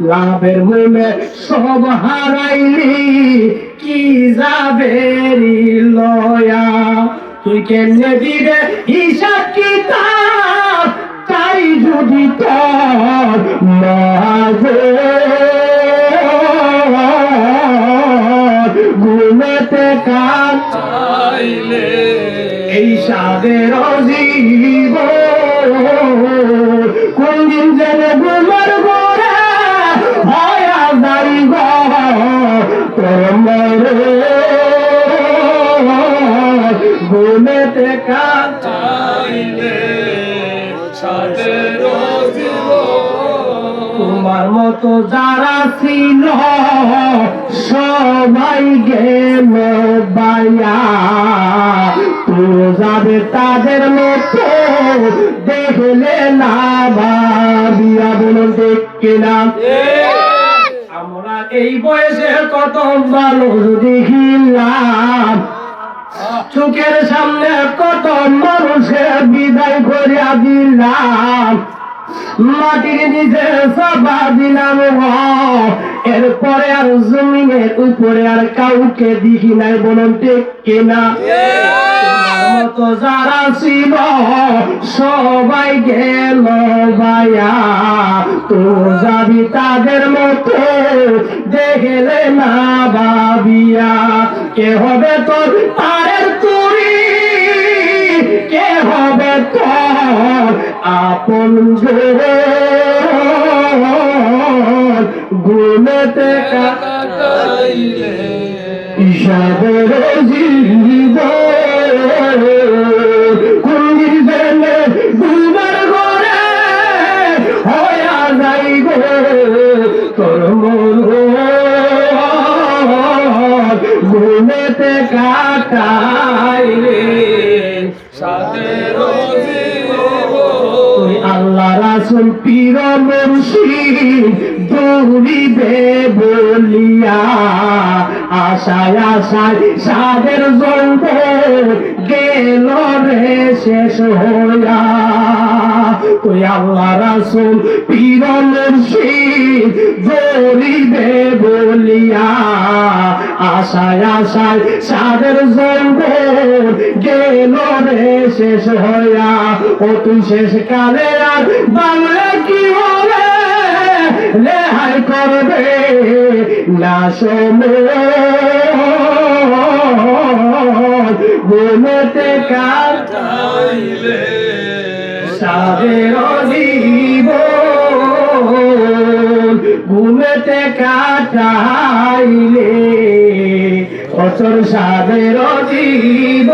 লাভের মূলে সব হারাইলি কি যাবে লয়া? তুই কেমনে দিবে হিসাব কিতাব? তাই যদি তোর ঘুমেতে কাজ এই সাদের জীব কোন দিন যেন গুমর ঘুমেতে জীব তোমার মতো যারা ছিল সবাই গেল বাইয়া। তো যাবে তাদের মতো দেখলে না ভাবিয়া বলুন দেখে না আমরা এই বয়সে কত মানুষ দেখিলাম চোখের সামনে কত মানুষকে বিদায় করে দিলাম। মাটির নিচে সবা দিলাম এরপরে আর জমিনের উপরে আর কাউকে দেখি নাই বলুন কিনা? যারা ছিল, সবাই গেল ভাইয়া। তো যাবি তাদের মতো দেখলে না ভাবিয়া। কে হবে তোর আপন কাটাইলে সাগর জীব তোর কাটাইলে সাদের জীব তুই রাসুল পীর মুর্শিদ দৌড়িবে বলিয়া। আশায় আশায় সাদের জন্ম গেল রে শেষ হইয়া। তুই আল্লাহ রাসুল পীর মুর্শিদ দৌড়িবে বলিয়া আশায় আশায় সাদের জন্ম গেল রে শেষ হইয়া। ও তুই শেষ কালে আর বাংলা কি হবে রেহাই করবে না সময় ঘুমেতে কার? চাইলে সাদের জীব ঘুমেতে কাটাইলে অচর সাদের জীব